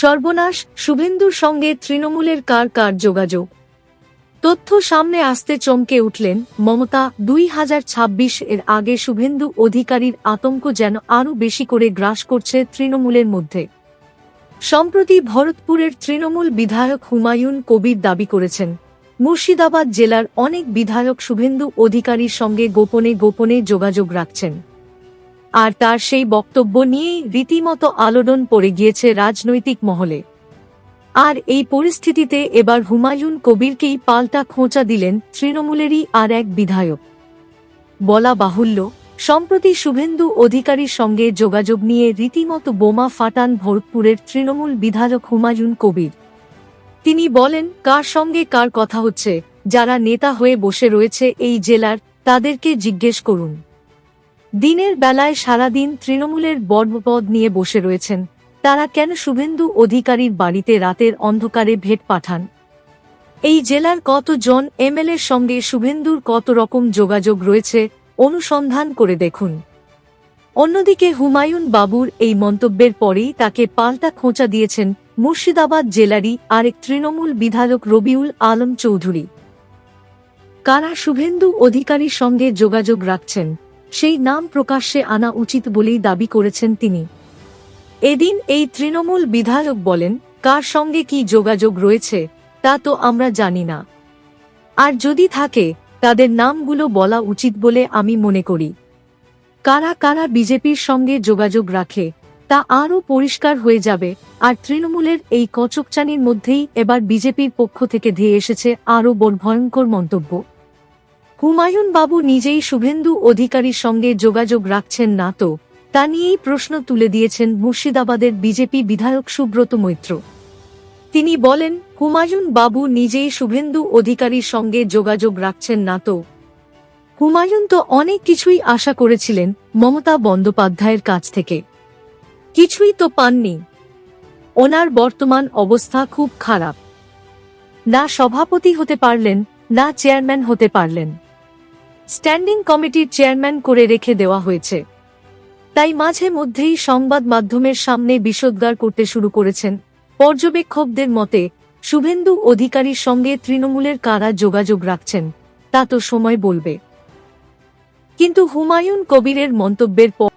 সর্বনাশ শুভেন্দুর সঙ্গে তৃণমূলের কার কার যোগাযোগ? তথ্য সামনে আসতে চমকে উঠলেন মমতা দুই হাজার ছাব্বিশ এর আগে শুভেন্দু অধিকারীর আতঙ্ক যেন আরও বেশি করে গ্রাস করছে তৃণমূলের মধ্যে। সম্প্রতি ভরতপুরের তৃণমূল বিধায়ক হুমায়ুন কবির দাবি করেছেন, মুর্শিদাবাদ জেলার অনেক বিধায়ক শুভেন্দু অধিকারীর সঙ্গে গোপনে গোপনে যোগাযোগ রাখছেন। আর তার সেই বক্তব্য নিয়েই রীতিমতো আলোড়ন পড়ে গিয়েছে রাজনৈতিক মহলে। আর এই পরিস্থিতিতে এবার হুমায়ুন কবিরকেই পাল্টা খোঁচা দিলেন তৃণমূলেরই আর এক বিধায়ক। বলা বাহুল্য, সম্প্রতি শুভেন্দু অধিকারীর সঙ্গে যোগাযোগ নিয়ে রীতিমতো বোমা ফাটান ভরতপুরের তৃণমূল বিধায়ক হুমায়ুন কবির। তিনি বলেন, কার সঙ্গে কার কথা হচ্ছে, যারা নেতা হয়ে বসে রয়েছে এই জেলার, তাদেরকে জিজ্ঞেস করুন। দিনের বেলায় সারাদিন তৃণমূলের বর্বপদ নিয়ে বসে রয়েছেন। তারা কেন শুভেন্দু অধিকারীর বাড়িতে রাতের অন্ধকারে ভেট পাঠান? এই জেলার কতজন এমএলএর সঙ্গে শুভেন্দুর কত রকম যোগাযোগ রয়েছে, অনুসন্ধান করে দেখুন। অন্যদিকে হুমায়ুন বাবুর এই মন্তব্যের পরেই তাকে পাল্টা খোঁচা দিয়েছেন মুর্শিদাবাদ জেলারই আরেক তৃণমূল বিধায়ক রবিউল আলম চৌধুরী। কারা শুভেন্দু অধিকারীর সঙ্গে যোগাযোগ রাখছেন? সেই নাম প্রকাশ্যে আনা উচিত বলেই দাবি করেছেন তিনি। এদিন এই তৃণমূল বিধায়ক বলেন, কার সঙ্গে কি যোগাযোগ রয়েছে, তা তো আমরা জানি না। আর যদি থাকে, তাদের নামগুলো বলা উচিত বলে আমি মনে করি। কারা কারা বিজেপির সঙ্গে যোগাযোগ রাখে, তা আরও পরিষ্কার হয়ে যাবে, আর তৃণমূলের এই কচকচানির মধ্যেই এবার বিজেপির পক্ষ থেকে ধেয়ে এসেছে আরও বড় ভয়ঙ্কর মন্তব্য। হুমায়ুন বাবু নিজেই শুভেন্দু অধিকারীর সঙ্গে যোগাযোগ রাখছেন না তো তা নিয়েই প্রশ্ন তুলে দিয়েছেন মুর্শিদাবাদের বিজেপি বিধায়ক সুব্রত মৈত্র। তিনি বলেন, হুমায়ুন বাবু নিজেই শুভেন্দু অধিকারীর সঙ্গে যোগাযোগ রাখছেন না তো হুমায়ুন তো অনেক কিছুই আশা করেছিলেন মমতা বন্দ্যোপাধ্যায়ের কাছ থেকে। কিছুই তো পাননি। ওনার বর্তমান অবস্থা খুব খারাপ। না সভাপতি হতে পারলেন, না চেয়ারম্যান হতে পারলেন। স্ট্যান্ডিং কমিটির চেয়ারম্যান করে রেখে দেওয়া হয়েছে। তাই মাঝে মধ্যেই সংবাদ মাধ্যমের সামনে বিষোদ্গার করতে শুরু করেছেন পর্যবেক্ষকদের মতে, শুভেন্দু অধিকারীর সঙ্গে তৃণমূলের কারা যোগাযোগ রাখছেন, তা তো সময় বলবে। কিন্তু হুমায়ুন কবিরের মন্তব্যের পর